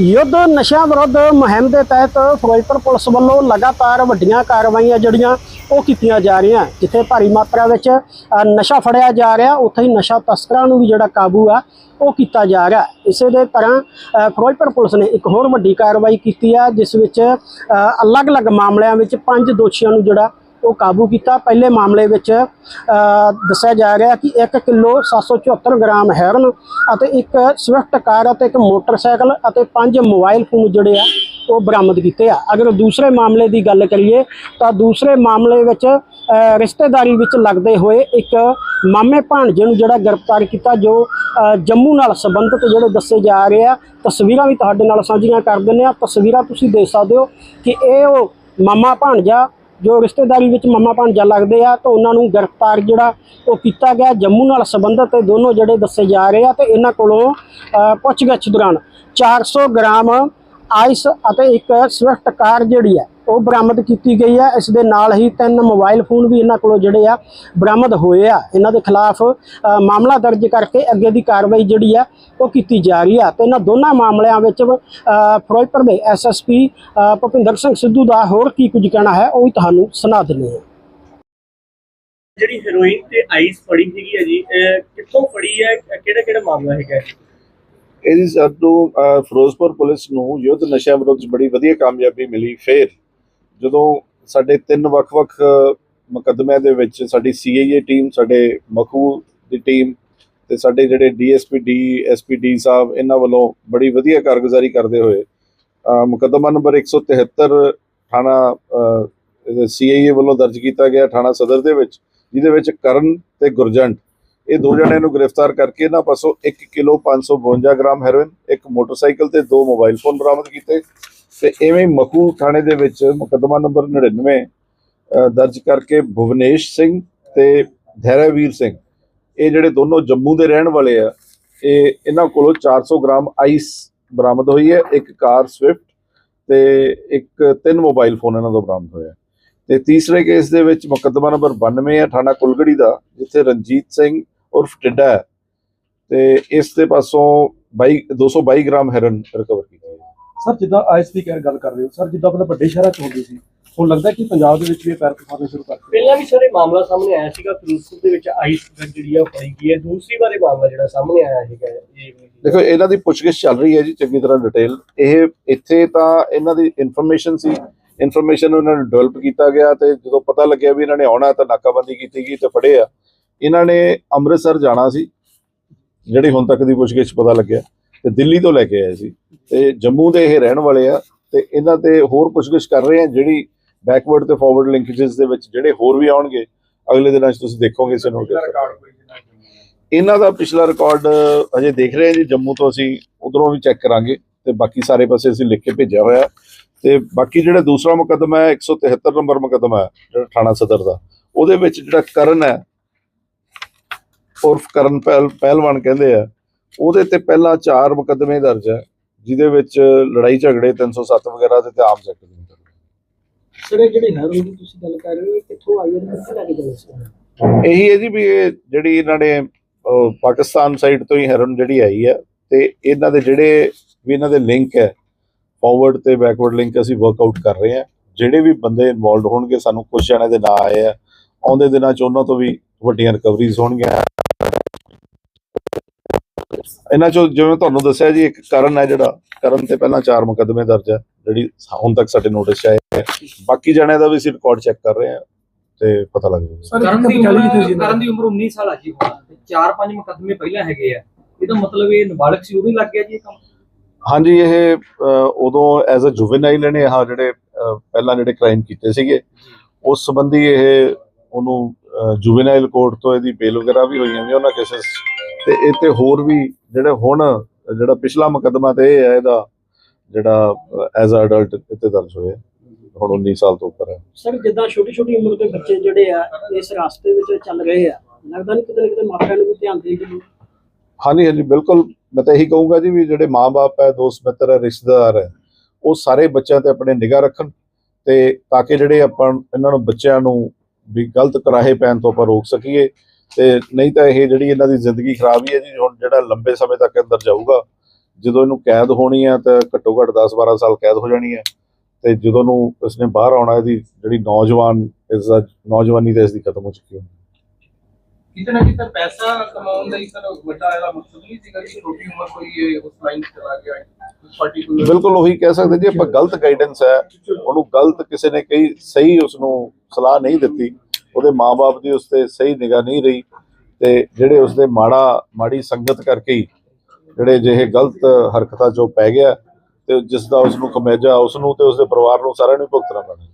ਯੁੱਧ ਨਸ਼ਿਆਂ ਵਿਰੁੱਧ ਮੁਹਿੰਮ ਦੇ ਤਹਿਤ ਫਿਰੋਜ਼ਪੁਰ ਪੁਲਿਸ ਵੱਲੋਂ ਲਗਾਤਾਰ ਵੱਡੀਆਂ ਕਾਰਵਾਈਆਂ ਜਿਹੜੀਆਂ ਉਹ ਕੀਤੀਆਂ ਜਾ ਰਹੀਆਂ, ਜਿੱਥੇ ਭਾਰੀ ਮਾਤਰਾ ਵਿੱਚ ਨਸ਼ਾ ਫੜਿਆ ਜਾ ਰਿਹਾ, ਉੱਥੇ ਹੀ ਨਸ਼ਾ ਤਸਕਰਾਂ ਨੂੰ ਵੀ ਜਿਹੜਾ ਕਾਬੂ ਆ, ਉਹ ਕੀਤਾ ਜਾ ਰਿਹਾ। ਇਸੇ ਦੇ ਤਰ੍ਹਾਂ ਫਿਰੋਜ਼ਪੁਰ ਪੁਲਿਸ ਨੇ ਇੱਕ ਹੋਰ ਵੱਡੀ ਕਾਰਵਾਈ ਕੀਤੀ ਆ, ਜਿਸ ਵਿੱਚ ਅਲੱਗ-ਅਲੱਗ ਮਾਮਲਿਆਂ ਵਿੱਚ ਪੰਜ ਦੋਸ਼ੀਆਂ ਨੂੰ ਜਿਹੜਾ ਉਹ ਕਾਬੂ ਕੀਤਾ। ਪਹਿਲੇ ਮਾਮਲੇ ਵਿੱਚ ਦੱਸਿਆ ਜਾ ਰਿਹਾ ਕਿ 1 ਕਿਲੋ 774 ਗ੍ਰਾਮ ਹੈਰਨ ਅਤੇ ਇੱਕ ਸਵਿਫਟ ਕਾਰ ਅਤੇ ਇੱਕ ਮੋਟਰਸਾਈਕਲ ਅਤੇ ਪੰਜ ਮੋਬਾਈਲ ਫੋਨ ਜਿਹੜੇ ਆ, ਉਹ ਬਰਾਮਦ ਕੀਤੇ ਆ। ਅਗਰ ਦੂਸਰੇ ਮਾਮਲੇ ਦੀ ਗੱਲ ਕਰੀਏ, ਤਾਂ ਦੂਸਰੇ ਮਾਮਲੇ ਵਿੱਚ ਰਿਸ਼ਤੇਦਾਰੀ ਵਿੱਚ ਲੱਗਦੇ ਹੋਏ ਇੱਕ ਮਾਮੇ ਭਾਣਜੇ ਨੂੰ ਜਿਹੜਾ ਗ੍ਰਿਫਤਾਰ ਕੀਤਾ, ਜੋ ਜੰਮੂ ਨਾਲ ਸੰਬੰਧਿਤ ਜਿਹੜੇ ਦੱਸੇ ਜਾ ਰਹੇ ਆ, ਤਸਵੀਰਾਂ ਵੀ ਤੁਹਾਡੇ ਨਾਲ ਸਾਂਝੀਆਂ ਕਰ ਦਿੰਦੇ ਆ। ਤਸਵੀਰਾਂ ਤੁਸੀਂ ਦੇਖ ਸਕਦੇ ਹੋ ਕਿ ਇਹ ਉਹ ਮਾਮਾ ਭਾਣਜਾ ਜੋ ਰਿਸ਼ਤੇਦਾਰੀ ਵਿੱਚ ਮਾਮਾ ਭਾਣਜਾ ਲੱਗਦੇ ਆ, ਤਾਂ ਉਹਨਾਂ ਨੂੰ ਗ੍ਰਿਫਤਾਰ ਜਿਹੜਾ ਉਹ ਕੀਤਾ ਗਿਆ ਜੰਮੂ ਨਾਲ ਸੰਬੰਧਿਤ ਇਹ ਦੋਨੋਂ ਜਿਹੜੇ ਦੱਸੇ ਜਾ ਰਹੇ ਆ, ਤੇ ਇਹਨਾਂ ਕੋਲੋਂ ਪੁੱਛਗਿੱਛ ਦੌਰਾਨ 400 ਗ੍ਰਾਮ ਆਈਸ ਅਤੇ ਇੱਕ ਸਵਿਫਟ ਕਾਰ ਜਿਹੜੀ ਹੈ, ਉਹ ਬਰਾਮਦ ਕੀਤੀ ਗਈ ਹੈ। ਇਸ ਦੇ ਨਾਲ ਹੀ ਤਿੰਨ ਮੋਬਾਈਲ ਫੋਨ ਵੀ ਇਹਨਾਂ ਕੋਲੋਂ ਜਿਹੜੇ ਆ, ਬਰਾਮਦ ਹੋਏ ਆ। ਇਹਨਾਂ ਦੇ ਖਿਲਾਫ ਮਾਮਲਾ ਦਰਜ ਕਰਕੇ ਅੱਗੇ ਦੀ ਕਾਰਵਾਈ ਜਿਹੜੀ ਆ, ਉਹ ਕੀਤੀ ਜਾ ਰਹੀ ਆ। ਤੇ ਇਹਨਾਂ ਦੋਨਾਂ ਮਾਮਲਿਆਂ ਵਿੱਚ ਫਿਰੋਜ਼ਪੁਰ ਦੇ ਐਸਐਸਪੀ ਭੁਪਿੰਦਰ ਸਿੰਘ ਸਿੱਧੂ ਦਾ ਹੋਰ ਕੀ ਕੁਝ ਕਹਿਣਾ ਹੈ, ਉਹ ਵੀ ਤੁਹਾਨੂੰ ਸੁਣਾ ਦਿੰਦੇ ਹਾਂ। ਜਿਹੜੀ ਹੈਰੋਇਨ ਤੇ ਆਈਸ ਫੜੀ ਸੀਗੀ ਹੈ ਜੀ ਕਿੱਥੋਂ ਫੜੀ ਹੈ ਕਿਹੜਾ ਕਿਹੜਾ ਮਾਮਲਾ ਹੈਗਾ? ਇਹਦੀ ਸਾਨੂੰ ਫਿਰੋਜ਼ਪੁਰ ਪੁਲਿਸ ਨੂੰ ਯੁੱਧ ਨਸ਼ਿਆਂ ਵਿਰੁੱਧ ਬੜੀ ਵਧੀਆ ਕਾਮਯਾਬੀ ਮਿਲੀ। ਫੇਰ ਜਦੋਂ ਸਾਡੇ ਤਿੰਨ ਵੱਖ-ਵੱਖ ਮੁਕੱਦਮਿਆਂ ਦੇ ਵਿੱਚ ਸਾਡੀ ਸੀਆਈਏ ਟੀਮ ਸਾਡੇ ਮਖੂ ਦੀ ਟੀਮ ਤੇ ਸਾਡੇ ਜਿਹੜੇ ਡੀਐਸਪੀ ਡੀ ਐਸਪੀਡੀ ਸਾਹਿਬ, ਇਹਨਾਂ ਵੱਲੋਂ ਬੜੀ ਵਧੀਆ ਕਾਰਗੁਜ਼ਾਰੀ ਕਰਦੇ ਹੋਏ ਮੁਕੱਦਮਾ ਨੰਬਰ 173 ਥਾਣਾ ਸੀਆਈਏ ਵੱਲੋਂ ਦਰਜ ਕੀਤਾ ਗਿਆ ਥਾਣਾ ਸਦਰ ਦੇ ਵਿੱਚ, ਜਿਹਦੇ ਵਿੱਚ ਕਰਨ ਤੇ ਗੁਰਜੰਟ ਇਹ ਦੋ ਜਣਿਆਂ ਨੂੰ ਗ੍ਰਿਫਤਾਰ ਕਰਕੇ ਇਹਨਾਂ ਪਾਸੋਂ 1 ਕਿਲੋ 552 ਗ੍ਰਾਮ ਹੈਰੋਇਨ, ਇੱਕ ਮੋਟਰਸਾਈਕਲ ਤੇ ਦੋ ਮੋਬਾਈਲ ਫੋਨ ਬਰਾਮਦ ਕੀਤੇ ਤੇ ਐਵੇਂ ਹੀ ਮਖੂ ਥਾਣੇ ਦੇ ਵਿੱਚ ਮੁਕੱਦਮਾ ਨੰਬਰ 99 ਦਰਜ ਕਰਕੇ ਭੁਵਨੇਸ਼ ਸਿੰਘ ਤੇ ਧੈਰਵੀਰ ਸਿੰਘ, ਇਹ ਜਿਹੜੇ ਦੋਨੋਂ ਜੰਮੂ ਦੇ ਰਹਿਣ ਵਾਲੇ ਆ, ਇਹ ਇਹਨਾਂ ਕੋਲੋਂ 400 ਗ੍ਰਾਮ ਆਈਸ ਬਰਾਮਦ ਹੋਈ ਹੈ, ਇੱਕ ਕਾਰ ਸਵਿਫਟ ਤੇ ਇੱਕ ਤਿੰਨ ਮੋਬਾਈਲ ਫੋਨ ਇਹਨਾਂ ਤੋਂ ਬਰਾਮਦ ਹੋਇਆ ਤੇ ਤੀਸਰੇ ਕੇਸ ਦੇ ਵਿੱਚ ਮੁਕੱਦਮਾ ਨੰਬਰ 92 ਹੈ, ਥਾਣਾ ਕੁਲਗੜੀ ਦਾ, ਜਿੱਥੇ ਰਣਜੀਤ ਸਿੰਘ ਉਰਫ ਟਿੱਡਾ ਹੈ ਤੇ ਇਸ ਦੇ ਪਾਸੋਂ 22 222 ਗ੍ਰਾਮ ਹੈਰਨ ਰਿਕਵਰ ਕੀਤੀ ਹੈ ਸਰ ਜਿੱਦਾਂ ਆਈਐਸ ਦੀ ਕਹਿ- ਗੱਲ ਕਰ ਰਹੇ ਹੋ ਸਰ ਜਿੱਦਾਂ ਪਹਿਲਾਂ ਵੱਡੇ ਸ਼ਹਿਰਾਂ 'ਚ ਹੁੰਦੀ ਸੀ ਹੁਣ ਲੱਗਦਾ ਕਿ ਪੰਜਾਬ ਦੇ ਵਿੱਚ ਵੀ ਇਹ ਪੈਰ ਪਸਾਰਨੇ ਸ਼ੁਰੂ ਕਰ ਦਿੱਤੇ। ਪਹਿਲਾਂ ਵੀ ਸਾਰੇ ਮਾਮਲਾ ਸਾਹਮਣੇ ਆਇਆ ਸੀਗਾ ਫਿਰੋਜ਼ਪੁਰ ਦੇ ਵਿੱਚ ਆਈਸ ਜਿਹੜੀ ਆ ਫੜੀ ਗਈ ਹੈ। ਦੂਸਰੀ ਵਾਰੇ ਮਾਮਲਾ ਜਿਹੜਾ ਸਾਹਮਣੇ ਆਇਆ ਹੈਗਾ ਇਹ ਦੇਖੋ ਇਹਨਾਂ ਦੀ ਪੁੱਛਗਿੱਛ ਚੱਲ ਰਹੀ ਹੈ ਜੀ ਚੰਗੀ ਤਰ੍ਹਾਂ ਡਿਟੇਲ ਇਹ ਇੱਥੇ ਤਾਂ ਇਹਨਾਂ ਦੀ ਇਨਫੋਰਮੇਸ਼ਨ ਸੀ ਇਨਫੋਰਮੇਸ਼ਨ ਉਹਨਾਂ ਨੂੰ ਡਿਵੈਲਪ ਕੀਤਾ ਗਿਆ ਤੇ ਜਦੋਂ ਪਤਾ ਲੱਗਿਆ ਵੀ ਇਹਨਾਂ ਨੇ ਆਉਣਾ ਤਾਂ ਨਾਕਾਬੰਦੀ ਕੀਤੀ ਗਈ ਤੇ ਫੜੇ ਆ। ਇਹਨਾਂ ਨੇ ਅੰਮ੍ਰਿਤਸਰ ਜਾਣਾ ਸੀ ਜਿਹੜੀ ਹੁਣ ਤੱਕ ਦੀ ਪੁੱਛਗਿੱਛ ਪਤਾ ਲੱਗਿਆ ਤੇ ਦਿੱਲੀ ਤੋਂ ਲੈ ਕੇ ਆਏ ਸੀ। ਤੇ ਜੰਮੂ ਦੇ ਇਹ ਰਹਿਣ ਵਾਲੇ ਆ ਤੇ ਇਹਨਾਂ ਤੇ ਹੋਰ ਪੁੱਛਗਿੱਛ ਕਰ ਰਹੇ ਆ ਜਿਹੜੀ ਬੈਕਵਰਡ ਤੇ ਫਾਰਵਰਡ ਲਿੰਕੇजेस ਦੇ ਵਿੱਚ ਜਿਹੜੇ ਹੋਰ ਵੀ ਆਉਣਗੇ ਅਗਲੇ ਦਿਨਾਂ 'ਚ ਤੁਸੀਂ ਦੇਖੋਗੇ ਇਸ ਨੂੰ ਇਹਨਾਂ ਦਾ ਪਿਛਲਾ ਰਿਕਾਰਡ ਅਜੇ ਦੇਖ ਰਹੇ ਹਾਂ ਜੀ ਜੰਮੂ ਤੋਂ ਅਸੀਂ ਉਧਰੋਂ ਵੀ ਚੈੱਕ ਕਰਾਂਗੇ ਤੇ ਬਾਕੀ ਸਾਰੇ ਪਾਸੇ ਅਸੀਂ ਲਿਖ ਕੇ ਭੇਜਿਆ ਹੋਇਆ। ਤੇ ਬਾਕੀ ਜਿਹੜਾ ਦੂਸਰਾ ਮੁਕੱਦਮਾ ਹੈ 173 ਨੰਬਰ ਮੁਕੱਦਮਾ ਹੈ ਜਿਹੜਾ ਥਾਣਾ ਸਦਰ ਦਾ ਉਹਦੇ ਵਿੱਚ ਜਿਹੜਾ ਕਰਨ ਹੈ ਉਰਫ ਕਰਨ ਪਹਿਲ ਪਹਿਲਵਾਨ ਕਹਿੰਦੇ ਆ ਉਹਦੇ ਤੇ ਪਹਿਲਾਂ ਚਾਰ ਮੁਕੱਦਮੇ ਦਰਜ ਹੈ ਜਿਹਦੇ ਵਿੱਚ ਲੜਾਈ ਝਗੜੇ 307 ਵਗੈਰਾ ਦੇ ਤੇ ਆਮ ਐਕਟ ਦੇ ਇਹ ਜਿਹੜੀ ਹੈਰੋਇਨ ਦੀ ਤੁਸੀਂ ਗੱਲ ਕਰ ਰਹੇ ਹੋ ਕਿੱਥੋਂ ਆਈ ਹੈ ਕਿੱਥੇ ਲੈ ਕੇ ਜਾਣੀ ਸੀ? ਇਹੀ ਹੈ ਜੀ ਵੀ ਇਹ ਜਿਹੜੀ ਇਹਨਾਂ ਨੇ ਪਾਕਿਸਤਾਨ ਸਾਈਡ ਤੋਂ ਹੀ ਹੈਰਨ ਜਿਹੜੀ ਆਈ ਹੈ ਤੇ ਇਹਨਾਂ ਦੇ ਜਿਹੜੇ ਵੀ ਇਹਨਾਂ ਦੇ ਲਿੰਕ ਹੈ ਫਾਰਵਰਡ ਤੇ ਬੈਕਵਰਡ ਲਿੰਕ ਅਸੀਂ ਵਰਕਆਊਟ ਕਰ ਰਹੇ ਹਾਂ। ਜਿਹੜੇ ਵੀ ਬੰਦੇ ਇਨਵੋਲਡ ਹੋਣਗੇ ਸਾਨੂੰ ਕੁਝ ਜਣਿਆਂ ਦੇ ਨਾਂ ਆਏ ਆ ਆਉਂਦੇ ਦਿਨਾਂ ਚ ਉਹਨਾਂ ਤੋਂ ਵੀ ਵੱਡੀਆਂ ਰਿਕਵਰੀਜ਼ ਹੋਣਗੀਆਂ। ਇਹਨਾਂ ਚੋਂ ਜਿਵੇਂ ਤੁਹਾਨੂੰ ਦੱਸਿਆ ਜੀ ਇੱਕ ਕਰਨ ਹੈ ਜਿਹੜਾ ਕਰਨ ਤੇ ਪਹਿਲਾਂ ਚਾਰ ਮੁਕੱਦਮੇ ਦਰਜ ਹੈ ਜਿਹੜੀ ਹੁਣ ਤੱਕ ਸਾਡੇ ਨੋਟਿਸ 'ਚ ਆਏ ਹੈ। ਬਾਕੀ ਜਣਿਆਂ ਦਾ ਵੀ ਅਸੀਂ ਰਿਕਾਰਡ ਚੈੱਕ ਕਰ ਰਹੇ ਹਾਂ ਤੇ ਪਤਾ ਲੱਗ ਜਾਊਗਾ। ਕਰਨ ਦੀ ਉਮਰ ਜੀ ਕਰਨ ਦੀ ਉਮਰ 19 ਸਾਲ ਆ ਜੀ ਹੁਣ ਤੇ ਚਾਰ ਪੰਜ ਮੁਕੱਦਮੇ ਪਹਿਲਾਂ ਹੈਗੇ ਆ। ਇਹਦਾ ਮਤਲਬ ਇਹ ਨਾਬਾਲਗ ਸੀ ਉਦੋਂ ਹੀ ਲੱਗ ਗਿਆ ਜੀ ਇਹ ਕੰਮ? ਹਾਂਜੀ ਇਹ ਉਦੋਂ ਐਜ਼ ਅ ਜੁਵੈਨਾਈਲ ਨੇ ਆਹ ਜਿਹੜੇ ਪਹਿਲਾਂ ਜਿਹੜੇ ਕ੍ਰਾਈਮ ਕੀਤੇ ਸੀਗੇ ਉਸ ਸੰਬੰਧੀ ਇਹ ਉਹਨੂੰ ਜੁਵੈਨਾਈਲ ਕੋਰਟ ਤੋਂ ਇਹਦੀ ਬੇਲ ਵਗੈਰਾ ਵੀ ਹੋਈਆਂ ਵੀ ਉਹਨਾਂ ਕੇਸਸ ਤੇ ਇਹ ਤੇ ਹੋਰ ਵੀ ਜਿਹੜੇ ਹੁਣ ਜਿਹੜਾ ਪਿਛਲਾ ਮੁਕੱਦਮਾ ਤੇ ਇਹ ਹੈ ਇਹਦਾ ਜਿਹੜਾ ਐਜ਼ ਅ ਅਡਲਟ ਇੱਥੇ ਦਰਜ ਹੋਇਆ। ਹੁਣ 19 ਸਾਲ ਤੋਂ ਉੱਪਰ ਹੈ। ਸਰ ਜਿੱਦਾਂ ਛੋਟੀ ਛੋਟੀ ਉਮਰ ਦੇ ਬੱਚੇ ਜਿਹੜੇ ਆ ਇਸ ਰਾਸਤੇ ਵਿੱਚ ਚੱਲ ਰਹੇ ਆ ਲੱਗਦਾ ਨਹੀਂ ਕਿਤੇ ਨਾ ਕਿਤੇ ਮਾਪਿਆਂ ਨੂੰ ਵੀ ਧਿਆਨ ਦੀ ਲੋੜ? ਹਾਂਜੀ ਹਾਂਜੀ ਬਿਲਕੁਲ। ਮੈਂ ਤਾਂ ਇਹੀ ਕਹੂੰਗਾ ਜੀ ਵੀ ਜਿਹੜੇ ਮਾਪੇ ਹੈ ਦੋਸਤ ਮਿੱਤਰ ਹੈ ਰਿਸ਼ਤੇਦਾਰ ਹੈ ਉਹ ਸਾਰੇ ਬੱਚਿਆਂ ਤੇ ਆਪਣੇ ਨਿਗਾਹ ਰੱਖਣ ਤੇ ਤਾਂ ਕਿ ਜਿਹੜੇ ਆਪਾਂ ਇਹਨਾਂ ਨੂੰ ਬੱਚਿਆਂ ਨੂੰ ਵੀ ਗਲਤ ਕਰਾਹੇ ਪੈਣ ਤੋਂ ਆਪਾਂ ਰੋਕ ਸਕੀਏ। ਤੇ ਨਹੀਂ ਤਾਂ ਇਹ ਜਿਹੜੀ ਇਹਨਾਂ ਦੀ ਜ਼ਿੰਦਗੀ ਖਰਾਬ ਹੀ ਹੈ ਜੀ ਹੁਣ ਜਿਹੜਾ ਲੰਬੇ ਸਮੇਂ ਤੱਕ ਅੰਦਰ ਜਾਊਗਾ ਜਦੋਂ ਇਹਨੂੰ ਕੈਦ ਹੋਣੀ ਹੈ ਤਾਂ ਘੱਟੋ ਘੱਟ 10-12 ਸਾਲ ਕੈਦ ਹੋ ਜਾਣੀ ਹੈ। ਤੇ ਜਦੋਂ ਨੂੰ ਇਸਨੇ ਬਾਹਰ ਆਉਣਾ ਇਹਦੀ ਜਿਹੜੀ ਨੌਜਵਾਨ ਇਸ ਦਾ ਨੌਜਵਾਨੀ ਤੇ ਇਸ ਦੀ ਖਤਮ ਹੋ ਚੁੱਕੀ ਹੋਣੀ। ਕਿਤੇ ਨਾ ਕਿਤੇ ਪੈਸਾ ਕਮਾਉਣ ਲਈ ਸਰ ਵੱਡਾ ਇਹਦਾ ਮਕਸਦ ਨਹੀਂ ਸੀਗਾ ਕਿ ਛੋਟੀ ਉਮਰ ਕੋਈ ਇਹ ਉਸ ਲਾਈਨ 'ਚ ਚਲਾ ਗਿਆ ਪਾਰਟਿਕੂਲਰ ਬਿਲਕੁਲ ਉਹੀ ਕਹਿ ਸਕਦੇ ਜੀ ਆਪਾਂ ਗਲਤ ਗਾਈਡੈਂਸ ਹੈ ਉਹਨੂੰ ਗਲਤ ਕਿਸੇ ਨੇ ਕਹੀ ਸਹੀ ਉਸ ਨੂੰ ਸਲਾਹ ਨਹੀਂ ਦਿੱਤੀ। ਉਹਦੇ ਮਾਪੇ ਦੀ ਉਸ ਤੇ ਸਹੀ ਨਿਗਾਹ ਨਹੀਂ ਰਹੀ ਤੇ ਜਿਹੜੇ ਉਸ ਦੇ ਮਾੜਾ, ਮਾੜੀ ਸੰਗਤ ਕਰਕੇ ਹੀ ਜਿਹੜੇ ਜਿਹੇ ਗਲਤ ਹਰਕਤਾਂ ਚੋਂ ਪੈ ਗਿਆ ਤੇ ਜਿਸ ਦਾ ਉਸ ਨੂੰ ਖਮਿਆਜਾ ਉਸ ਨੂੰ ਤੇ ਉਸ ਦੇ ਪਰਿਵਾਰ ਨੂੰ ਸਾਰਿਆਂ ਨੂੰ ਭੁਗਤਣਾ ਪੈਣਾ।